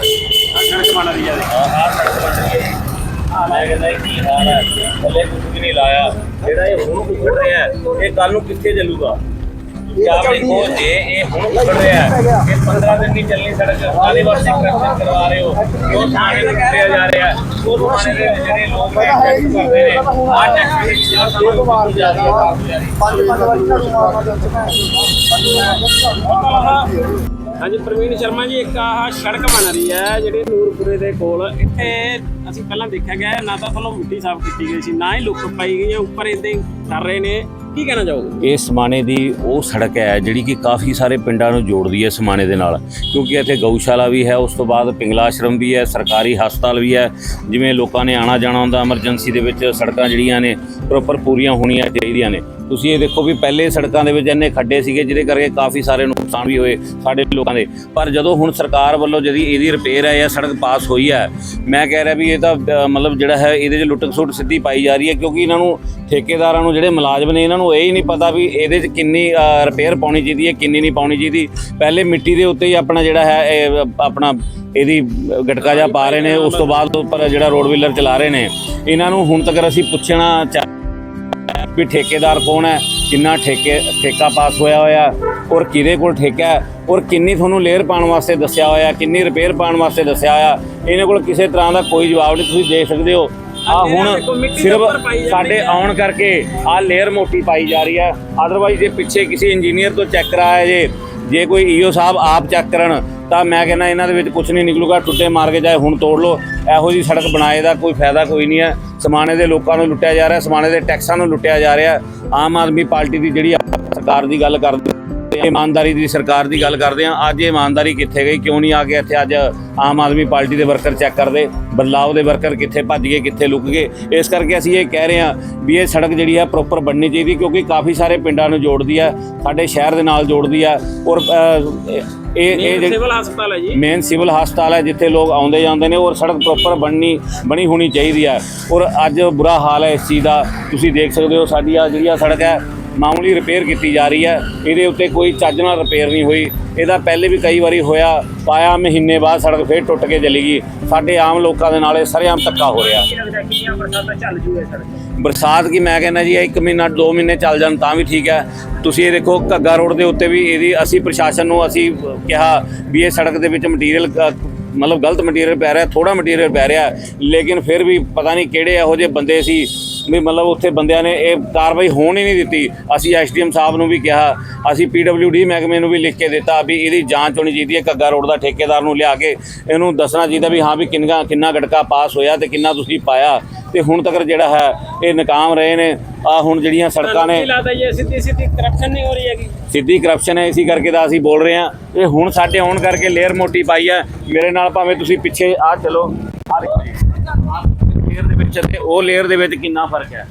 ਸੜਕ ਬਣ ਰਹੀ ਹੈ ਆਹ ਸੜਕ ਬਣ ਰਹੀ ਹੈ ਆ ਮੈਂ ਕਹਿੰਦਾ ਇਹ ਕੀ ਹਾਲ ਹੈ ਥੱਲੇ ਕੁਝ ਵੀ ਨਹੀਂ ਲਾਇਆ ਜਿਹੜਾ ਇਹ ਹੁਣ ਉੱਖੜ ਰਿਹਾ ਹੈ, ਇਹ ਕੱਲ ਨੂੰ ਕਿੱਥੇ ਚੱਲੂਗਾ ਕਿਆ ਦੇਖੋ ਜੇ ਇਹ ਹੁਣ ਉੱਖੜ ਰਿਹਾ ਹੈ, ਇਹ 15 ਦਿਨ ਨਹੀਂ ਚੱਲਣੀ ਸੜਕ ਆਦੀਵਾਸੀ ਕਰਪਸ਼ਨ ਕਰਵਾ ਰਹੇ ਹੋ ਕਿਉਂ ਥਾਣੇ ਨੂੰ ਕੁੱਟਿਆ ਜਾ ਰਿਹਾ ਹੈ ਉਹ ਥਾਣੇ ਦੇ ਵਿੱਚ ਜਿਹੜੇ ਲੋਕ ਹੈ ਟੈਕਸ ਭਰਦੇ ਨੇ ਆਹ ਟੈਕਸ ਦੇ ਵਿੱਚ ਜਾਂ ਸਾਨੂੰ ਮਾਰ ਜਾ ਰਹੀ ਹੈ ਪੰਜ ਪੰਜ ਵਾਰੀ ਨਾ ਮਾਰਨਾ ਹਾਂਜੀ, ਪ੍ਰਵੀਨ ਸ਼ਰਮਾ ਜੀ, ਇੱਕ ਆਹ ਸੜਕ ਬਣ ਰਹੀ ਹੈ ਜਿਹੜੀ ਨੂਰਪੁਰੇ ਦੇ ਕੋਲ। ਇੱਥੇ ਅਸੀਂ ਪਹਿਲਾਂ ਦੇਖਿਆ ਗਿਆ ਨਾ ਤਾਂ ਥੱਲੋਂ ਮਿੱਟੀ ਸਾਫ਼ ਕੀਤੀ ਗਈ ਸੀ, ਨਾ ਹੀ ਲੁੱਕ ਪਾਈ ਗਈ ਹੈ, ਉੱਪਰ ਇਦਾਂ ਕਰ ਰਹੇ ਨੇ। ਕੀ ਕਹਿਣਾ ਚਾਹੋਗੇ? ਇਹ ਸਮਾਣੇ ਦੀ ਉਹ ਸੜਕ ਹੈ, ਜਿਹੜੀ ਕਿ ਕਾਫੀ ਸਾਰੇ ਪਿੰਡਾਂ ਨੂੰ ਜੋੜਦੀ ਹੈ ਸਮਾਣੇ ਦੇ ਨਾਲ। ਕਿਉਂਕਿ ਇੱਥੇ ਗਊਸ਼ਾਲਾ ਵੀ ਹੈ, ਉਸ ਤੋਂ ਬਾਅਦ ਪਿੰਗਲਾ ਆਸ਼ਰਮ ਵੀ ਹੈ, ਸਰਕਾਰੀ ਹਸਪਤਾਲ ਵੀ ਹੈ। ਜਿਵੇਂ ਲੋਕਾਂ ਨੇ ਆਣਾ ਜਾਣਾ ਹੁੰਦਾ ਐਮਰਜੈਂਸੀ ਦੇ ਵਿੱਚ ਸੜਕਾਂ ਜਿਹੜੀਆਂ ਨੇ ਪ੍ਰੋਪਰ ਪੂਰੀਆਂ ਹੋਣੀਆਂ ਚਾਹੀਦੀਆਂ ਨੇ। ਤੁਸੀਂ ਇਹ ਦੇਖੋ ਵੀ ਪਹਿਲੇ ਸੜਕਾਂ ਦੇ ਵਿੱਚ ਇੰਨੇ ਖੱਡੇ ਸੀਗੇ, ਜਿਹਦੇ ਕਰਕੇ ਕਾਫੀ ਸਾਰੇ ਨੁਕਸਾਨ ਵੀ ਹੋਏ ਸਾਡੇ ਲੋਕਾਂ ਦੇ। ਪਰ ਜਦੋਂ ਹੁਣ ਸਰਕਾਰ ਵੱਲੋਂ ਜਿਹੜੀ ਇਹਦੀ ਰਿਪੇਅਰ ਹੈ ਜਾਂ ਸੜਕ ਪਾਸ ਹੋਈ ਹੈ, ਮੈਂ ਕਹਿ ਰਿਹਾ ਵੀ ਇਹ ਤਾਂ ਮਤਲਬ ਜਿਹੜਾ ਹੈ ਇਹਦੇ 'ਚ ਲੁੱਟ ਖਸੁੱਟ ਸਿੱਧੀ ਪਾਈ ਜਾ ਰਹੀ ਹੈ ਕਿਉਂਕਿ ਇਹਨਾਂ ਨੂੰ ਠੇਕੇਦਾਰਾਂ ਨੂੰ ਜਿਹੜੇ ਮੁਲਾਜ਼ਮ ਨੇ ਇਹਨਾਂ ਨੂੰ ਇਹ ਹੀ ਨਹੀਂ ਪਤਾ ਵੀ ਇਹਦੇ 'ਚ ਕਿੰਨੀ ਰਿਪੇਅਰ ਪਾਉਣੀ ਚਾਹੀਦੀ ਹੈ, ਕਿੰਨੀ ਨਹੀਂ ਪਾਉਣੀ ਚਾਹੀਦੀ। ਪਹਿਲੇ ਮਿੱਟੀ ਦੇ ਉੱਤੇ ਹੀ ਆਪਣਾ ਜਿਹੜਾ ਹੈ ਇਹ ਆਪਣਾ ਇਹਦੀ ਗਟਕਾ ਜਾ ਪਾ ਰਹੇ ਨੇ, ਉਸ ਤੋਂ ਬਾਅਦ ਉੱਪਰ ਜਿਹੜਾ ਰੋਡ ਵੀਲਰ ਚਲਾ ਰਹੇ ਨੇ। ਇਹਨਾਂ ਨੂੰ ਹੁਣ ਤੱਕ ਅਸੀਂ ਪੁੱਛਣਾ ਚਾ ਵੀ ਠੇਕੇਦਾਰ ਕੌਣ ਹੈ ਕਿੰਨਾ ਠੇਕੇ ਠੇਕਾ ਪਾਸ ਹੋਇਆ ਹੋਇਆ ਔਰ ਕਿਹਦੇ ਕੋਲ ਠੇਕਾ ਹੈ ਔਰ ਕਿੰਨੀ ਤੁਹਾਨੂੰ ਲੇਅਰ ਪਾਉਣ ਵਾਸਤੇ ਦੱਸਿਆ ਹੋਇਆ ਕਿੰਨੀ ਰਿਪੇਅਰ ਪਾਉਣ ਵਾਸਤੇ ਦੱਸਿਆ ਹੋਇਆ ਇਹਨਾਂ ਕੋਲ ਕਿਸੇ ਤਰ੍ਹਾਂ ਦਾ ਕੋਈ ਜਵਾਬ ਨਹੀਂ ਤੁਸੀਂ ਦੇਖ ਸਕਦੇ ਹੋ ਆ ਇਹ ਹੁਣ ਦੇ ਸਿਰਫ ਸਾਡੇ। ਆਉਣ ਕਰਕੇ ਆ ਲੇਅਰ ਮੋਟੀ ਪਾਈ ਜਾ ਰਹੀ ਹੈ ਅਦਰਵਾਈਜ਼ ਜੇ ਪਿੱਛੇ ਕਿਸੇ ਇੰਜੀਨੀਅਰ ਤੋਂ ਚੈੱਕ ਕਰਾਇਆ ਜੇ ਜੇ ਕੋਈ ਈਓ ਸਾਹਿਬ ਆਪ ਚੈੱਕ ਕਰਨ ਤਾਂ ਮੈਂ ਕਹਿੰਦਾ ਇਹਨਾਂ ਦੇ ਵਿੱਚ ਕੁਝ ਨਹੀਂ ਨਿਕਲੂਗਾ, ਟੁੱਟੇ ਮਾਰ ਕੇ ਚਾਹੇ ਹੁਣ ਤੋੜ ਲਓ। ਇਹੋ ਜੀ ਸੜਕ ਬਣਾਏ ਦਾ ਕੋਈ ਫਾਇਦਾ ਕੋਈ ਨਹੀਂ ਹੈ। ਸਮਾਣੇ ਦੇ ਲੋਕਾਂ ਨੂੰ ਲੁੱਟਿਆ ਜਾ ਰਿਹਾ, ਸਮਾਣੇ ਦੇ ਟੈਕਸਾਂ ਨੂੰ ਲੁੱਟਿਆ ਜਾ ਰਿਹਾ। ਆਮ ਆਦਮੀ ਪਾਰਟੀ ਦੀ ਜਿਹੜੀ ਆਪਾਂ ਸਰਕਾਰ ਦੀ ਗੱਲ ਕਰਦੇ ਇਮਾਨਦਾਰੀ ਦੀ ਸਰਕਾਰ ਦੀ ਗੱਲ ਕਰਦੇ ਆ ਅੱਜ ਇਹ ਇਮਾਨਦਾਰੀ ਕਿੱਥੇ ਗਈ? ਕਿਉਂ ਨਹੀਂ ਆ ਕੇ ਇੱਥੇ ਅੱਜ ਆਮ ਆਦਮੀ ਪਾਰਟੀ ਦੇ ਵਰਕਰ ਚੈੱਕ ਕਰਦੇ? ਬਦਲਾਅ ਦੇ ਵਰਕਰ ਕਿੱਥੇ ਭੱਜ ਗਏ ਕਿੱਥੇ ਲੁਕ ਗਏ? ਇਸ ਕਰਕੇ ਅਸੀਂ ਇਹ ਕਹਿ ਰਹੇ ਹਾਂ ਵੀ ਇਹ ਸੜਕ ਜਿਹੜੀ ਹੈ ਪ੍ਰੋਪਰ ਬਣਨੀ ਚਾਹੀਦੀ ਕਿਉਂਕਿ ਕਾਫੀ ਸਾਰੇ ਪਿੰਡਾਂ ਨੂੰ ਜੋੜਦੀ ਹੈ ਸਾਡੇ ਸ਼ਹਿਰ ਦੇ ਨਾਲ ਜੋੜਦੀ ਹੈ ਔਰ ਇਹ ਇਹ ਸਿਵਲ ਹਸਪਤਾਲ ਹੈ ਜੀ। ਮੇਨ ਸਿਵਲ ਹਸਪਤਾਲ ਹੈ ਜਿੱਥੇ ਲੋਕ ਆਉਂਦੇ ਜਾਂਦੇ ਨੇ ਔਰ ਸੜਕ ਪ੍ਰੋਪਰ ਬਣਨੀ ਬਣੀ ਹੋਣੀ ਚਾਹੀਦੀ ਹੈ ਔਰ ਅੱਜ ਬੁਰਾ ਹਾਲ ਹੈ ਇਸ ਚੀਜ਼ ਦਾ। ਤੁਸੀਂ ਦੇਖ ਸਕਦੇ ਹੋ ਸਾਡੀ ਆ ਜਿਹੜੀ ਆ ਸੜਕ ਹੈ ਮਾਮੂਲੀ ਰਿਪੇਅਰ ਕੀਤੀ ਜਾ ਰਹੀ ਹੈ। ਇਹਦੇ ਉੱਤੇ ਕੋਈ ਚੱਜ ਨਾਲ ਰਿਪੇਅਰ ਨਹੀਂ ਹੋਈ। ਇਹਦਾ ਪਹਿਲੇ ਵੀ ਕਈ ਵਾਰੀ ਹੋਇਆ। ਪਾਇਆ ਮਹੀਨੇ ਬਾਅਦ ਸੜਕ ਫੇਰ ਟੁੱਟ ਕੇ ਚਲੀ ਗਈ। ਸਾਡੇ ਆਮ ਲੋਕਾਂ ਦੇ ਨਾਲ ਇਹ ਸਰੇਆਮ ਧੱਕਾ ਹੋ ਰਿਹਾ। ਬਰਸਾਤ ਕੀ ਮੈਂ ਕਹਿੰਦਾ ਜੀ ਇੱਕ ਮਹੀਨਾ ਦੋ ਮਹੀਨੇ ਚੱਲ ਜਾਣ ਤਾਂ ਵੀ ਠੀਕ ਹੈ। ਤੁਸੀਂ ਇਹ ਦੇਖੋ ਘੱਗਾ ਰੋਡ ਦੇ ਉੱਤੇ ਵੀ ਇਹਦੀ ਅਸੀਂ ਪ੍ਰਸ਼ਾਸਨ ਨੂੰ ਅਸੀਂ ਕਿਹਾ ਵੀ ਇਹ ਸੜਕ ਦੇ ਵਿੱਚ ਮਟੀਰੀਅਲ ਮਤਲਬ ਗਲਤ ਮਟੀਰੀਅਲ ਪੈ ਰਿਹਾ ਥੋੜਾ ਮਟੀਰੀਅਲ ਪੈ ਰਿਹਾ। ਲੇਕਿਨ ਫਿਰ ਵੀ ਪਤਾ ਨਹੀਂ ਕਿਹੜੇ ਇਹੋ ਜਿਹੇ ਬੰਦੇ ਸੀ। ਵੀ ਮਤਲਬ ਉੱਥੇ ਬੰਦਿਆਂ ਨੇ ਇਹ ਕਾਰਵਾਈ ਹੋਣ ਹੀ ਨਹੀਂ ਦਿੱਤੀ। ਅਸੀਂ ਐਸਡੀਐਮ ਸਾਹਿਬ ਨੂੰ ਵੀ ਕਿਹਾ ਅਸੀਂ ਪੀਡਬਲਯੂਡੀ ਮਹਿਕਮੇ ਨੂੰ ਵੀ ਲਿਖ ਕੇ ਦਿੱਤਾ ਵੀ ਇਹਦੀ ਜਾਂਚ ਹੋਣੀ ਚਾਹੀਦੀ ਹੈ ਘੱਗਾ ਰੋਡ ਦਾ ਠੇਕੇਦਾਰ ਨੂੰ ਲਿਆ ਕੇ ਇਹਨੂੰ ਦੱਸਣਾ ਚਾਹੀਦਾ ਵੀ ਹਾਂ ਵੀ ਕਿੰਨਾ ਕਿੰਨਾ ਗਟਕਾ ਪਾਸ ਹੋਇਆ ਤੇ ਕਿੰਨਾ ਤੁਸੀਂ ਪਾਇਆ। ਤੇ ਹੁਣ ਤੱਕ ਜਿਹੜਾ ਹੈ ਇਹ ਨਾਕਾਮ ਰਹੇ ਨੇ। ਆ ਹੁਣ ਜਿਹੜੀਆਂ ਸੜਕਾਂ ਨੇ ਲੱਗਦਾ ਇਹ ਸਿੱਧੀ ਸਿੱਧੀ ਕਰਪਸ਼ਨ ਨਹੀਂ ਹੋ ਰਹੀ ਹੈਗੀ। ਸਿੱਧੀ ਕਰਪਸ਼ਨ ਹੈ ਇਸੇ ਕਰਕੇ ਤਾਂ ਅਸੀਂ ਬੋਲ ਰਹੇ ਹਾਂ। ਇਹ ਹੁਣ ਸਾਡੇ ਆਉਣ ਕਰਕੇ ਲੇਅਰ ਮੋਟੀ ਪਾਈ ਹੈ। ਮੇਰੇ ਨਾਲ ਭਾਵੇਂ ਤੁਸੀਂ ਪਿੱਛੇ ਆ ਚਲੋ। ਆ ਦੇਖੋ ਜੀ ਲੇਅਰ ਦੇ ਵਿੱਚ ਤੇ ਉਹ ਲੇਅਰ ਦੇ ਵਿੱਚ ਕਿੰਨਾ ਫ਼ਰਕ ਹੈ?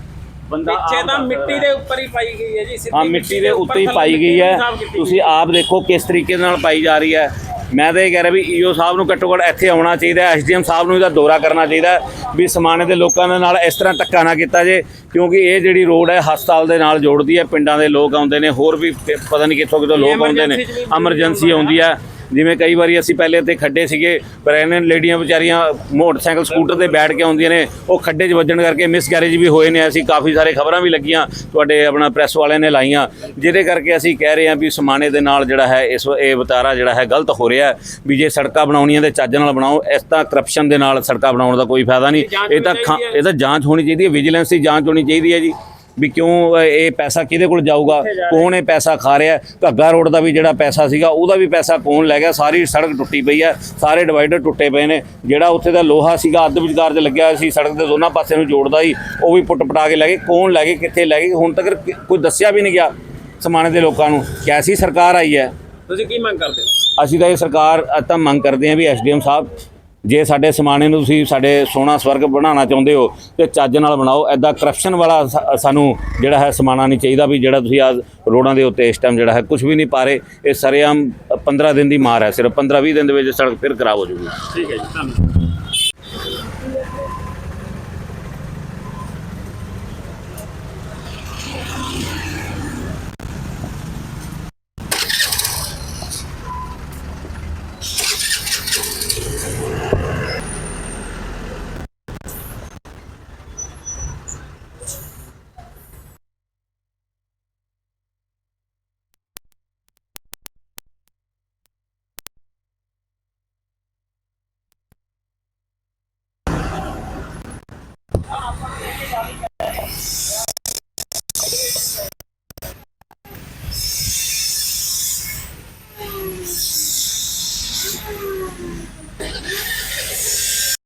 ਬੰਦਾ ਪਿੱਛੇ ਆਮ ਤਾਂ ਦੱਸ ਮਿੱਟੀ। ਦੇ ਉੱਪਰ ਹੀ ਪਾਈ ਗਈ ਹੈ ਜੀ ਸਿੱਧੀ ਹਾਂ ਮਿੱਟੀ ਦੇ ਉੱਪਰ ਉੱਤੇ ਹੀ ਥੱਲੇ ਪਾਈ ਗਈ ਮਿੱਟੀ ਹੈ। ਸਾਫ਼ ਕੀਤੀ ਤੁਸੀਂ ਆਪ ਦੇਖੋ ਕਿਸ ਤਰੀਕੇ ਨਾਲ ਪਾਈ ਜਾ ਰਹੀ ਹੈ। ਮੈਂ ਤਾਂ ਇਹ ਕਹਿ ਰਿਹਾ ਵੀ ਈਓ ਸਾਹਿਬ ਨੂੰ ਘੱਟੋ ਘੱਟ ਇੱਥੇ ਆਉਣਾ ਚਾਹੀਦਾ ਹੈ ਐਸਡੀਐਮ ਸਾਹਿਬ ਨੂੰ ਇਹਦਾ ਦੌਰਾ ਕਰਨਾ ਚਾਹੀਦਾ ਵੀ ਸਮਾਣੇ ਦੇ ਲੋਕਾਂ ਦੇ ਨਾਲ ਇਸ ਤਰ੍ਹਾਂ ਧੱਕਾ ਨਾ ਕੀਤਾ ਜੇ ਕਿਉਂਕਿ ਇਹ ਜਿਹੜੀ ਰੋਡ ਹੈ ਹਸਪਤਾਲ ਦੇ ਨਾਲ ਜੋੜਦੀ ਹੈ ਪਿੰਡਾਂ ਦੇ ਲੋਕ ਆਉਂਦੇ ਨੇ ਹੋਰ ਵੀ ਪਤਾ ਨਹੀਂ ਕਿੱਥੋਂ ਕਿੱਥੋਂ ਲੋਕ ਆਉਂਦੇ ਨੇ ਐਮਰਜੈਂਸੀ ਆਉਂਦੀ ਹੈ। ਜਿਵੇਂ ਕਈ ਵਾਰੀ ਅਸੀਂ ਪਹਿਲੇ ਤੇ ਖੱਡੇ ਸੀਗੇ ਪ੍ਰੈਗਨੈਂਟ ਲੇਡੀਆਂ ਵਿਚਾਰੀਆਂ ਮੋਟਰਸਾਈਕਲ ਸਕੂਟਰ ਤੇ ਬੈਠ ਕੇ ਆਉਂਦੀਆਂ ਨੇ ਉਹ ਖੱਡੇ 'ਚ ਵੱਜਣ ਕਰਕੇ ਮਿਸਕੈਰੇਜ ਵੀ ਹੋਏ ਨੇ ਅਸੀਂ ਕਾਫੀ ਸਾਰੇ ਖਬਰਾਂ ਵੀ ਲੱਗੀਆਂ ਤੁਹਾਡੇ ਆਪਣਾ ਪ੍ਰੈਸ ਵਾਲਿਆਂ ਨੇ ਲਾਈਆਂ ਜਿਹਦੇ ਕਰਕੇ ਅਸੀਂ ਕਹਿ ਰਹੇ ਹਾਂ ਵੀ ਸਮਾਨੇ ਦੇ ਨਾਲ ਜਿਹੜਾ ਹੈ ਇਸ ਇਹ ਵਤਾਰਾ ਜਿਹੜਾ ਹੈ ਗਲਤ ਹੋ ਰਿਹਾ ਹੈ ਵੀ ਜੇ ਸੜਕਾਂ ਬਣਾਉਣੀਆਂ ਤੇ ਚੱਜ ਨਾਲ ਬਣਾਓ ਇਸ ਤਾਂ ਕਰਪਸ਼ਨ ਦੇ ਨਾਲ ਸੜਕਾਂ ਬਣਾਉਣ ਦਾ ਕੋਈ ਫਾਇਦਾ ਨਹੀਂ ਇਹ ਤਾਂ। ਇਹ ਤਾਂ ਜਾਂਚ ਹੋਣੀ ਚਾਹੀਦੀ ਹੈ ਵਿਜੀਲੈਂਸ ਦੀ ਜਾਂਚ ਹੋਣੀ ਚਾਹੀਦੀ ਹੈ ਜੀ ਵੀ ਕਿਉਂ ਇਹ ਪੈਸਾ ਕਿਹਦੇ ਕੋਲ ਜਾਊਗਾ? ਕੌਣ ਇਹ ਪੈਸਾ ਖਾ ਰਿਹਾ? ਘੱਗਾ ਰੋਡ ਦਾ ਵੀ ਜਿਹੜਾ ਪੈਸਾ ਸੀਗਾ ਉਹਦਾ ਵੀ ਪੈਸਾ ਕੌਣ ਲੈ ਗਿਆ? ਸਾਰੀ ਸੜਕ ਟੁੱਟੀ ਪਈ ਹੈ ਸਾਰੇ ਡਿਵਾਈਡਰ ਟੁੱਟੇ ਪਏ ਨੇ। ਜਿਹੜਾ ਉੱਥੇ ਦਾ ਲੋਹਾ ਸੀਗਾ ਅੱਧ ਵਿਚਕਾਰ 'ਚ ਲੱਗਿਆ ਸੀ ਸੜਕ ਦੇ ਦੋਨਾਂ ਪਾਸੇ ਨੂੰ ਜੋੜਦਾ ਸੀ ਉਹ ਵੀ ਪੁੱਟ ਪਟਾ ਕੇ ਲੈ ਗਏ। ਕੌਣ ਲੈ ਗਏ ਕਿੱਥੇ ਲੈ ਗਏ? ਹੁਣ ਤੱਕ ਕੋਈ ਦੱਸਿਆ ਵੀ ਨਹੀਂ ਗਿਆ ਸਮਾਣੇ ਦੇ ਲੋਕਾਂ ਨੂੰ ਕੈਸੀ ਸਰਕਾਰ ਆਈ ਹੈ। ਤੁਸੀਂ ਕੀ ਮੰਗ ਕਰਦੇ ਹੋ? ਅਸੀਂ ਤਾਂ ਇਹ ਸਰਕਾਰ ਤਾਂ ਮੰਗ ਕਰਦੇ ਹਾਂ ਵੀ ਐਸਡੀਐਮ ਸਾਹਿਬ ਜੇ ਸਾਡੇ ਸਮਾਣੇ ਨੂੰ ਤੁਸੀਂ ਸਾਡੇ ਸੋਨਾ ਸਵਰਗ ਬਣਾਉਣਾ ਚਾਹੁੰਦੇ ਹੋ, ਤੇ ਚੱਜ ਨਾਲ ਬਣਾਓ। ਐਦਾਂ ਕਰਪਸ਼ਨ ਵਾਲਾ ਸਾਨੂੰ ਜਿਹੜਾ ਹੈ ਸਮਾਣਾ ਨਹੀਂ ਚਾਹੀਦਾ ਵੀ ਜਿਹੜਾ ਤੁਸੀਂ ਆ ਰੋਡਾਂ ਦੇ ਉੱਤੇ ਇਸ ਟਾਈਮ ਜਿਹੜਾ ਹੈ ਕੁਝ ਵੀ ਨਹੀਂ ਪਾ ਰਹੇ। ਇਹ ਸਰੇਆਮ 15 ਦਿਨ ਦੀ ਮਾਰ ਹੈ। ਸਿਰਫ 15 20 ਦਿਨ ਦੇ ਵਿੱਚ ਸੜਕ ਫਿਰ ਖਰਾਬ ਹੋ ਜੂਗੀ ਠੀਕ ਹੈ ਜੀ, ਧੰਨਵਾਦ।